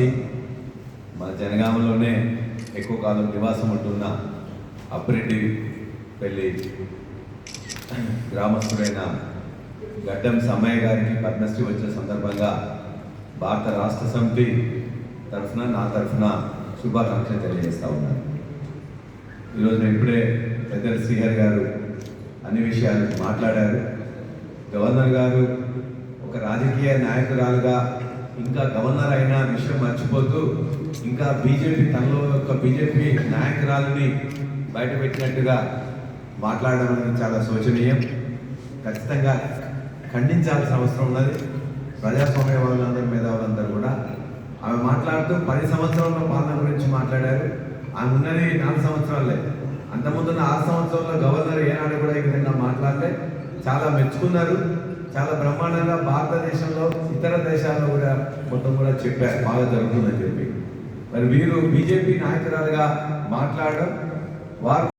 నివాసి. మన జనగామలోనే ఎక్కువ కాలం నివాసం ఉంటున్న అప్రెడ్డి పెళ్ళి గ్రామస్తుడైన గడ్డం సమ్మయ్య గారికి పద్మశ్రీ వచ్చిన సందర్భంగా భారత రాష్ట్ర సమితి తరఫున నా తరఫున శుభాకాంక్షలు తెలియజేస్తూ ఉన్నాను. ఈరోజు నేను ఇప్పుడే పెద్దల శ్రీహర్ గారు అన్ని విషయాలు మాట్లాడారు. గవర్నర్ గారు ఒక రాజకీయ నాయకురాలుగా ఇంకా గవర్నర్ అయిన విషయం మర్చిపోతూ ఇంకా బీజేపీ తనలో యొక్క బీజేపీ నాయకురాలని బయటపెట్టినట్టుగా మాట్లాడడం అనేది చాలా శోచనీయం. ఖచ్చితంగా ఖండించాల్సిన అవసరం ఉన్నది. ప్రజాస్వామ్య వాళ్ళందరూ మేధావులందరూ కూడా ఆమె మాట్లాడుతూ పది సంవత్సరాల పాలన గురించి మాట్లాడారు. ఆమె ఉన్నది నాలుగు సంవత్సరాలే. అంతకుముందున్న ఆరు సంవత్సరాల్లో గవర్నర్ ఏనాడు కూడా ఈ విధంగా మాట్లాడలే. చాలా మెచ్చుకున్నారు. చాలా బ్రహ్మాండంగా భారతదేశంలో ఇతర దేశాల్లో కూడా మొత్తం కూడా చెప్పారు బాగా జరుగుతుందని చెప్పి. మరి వీరు బీజేపీ నాయకురాలుగా మాట్లాడడం వారు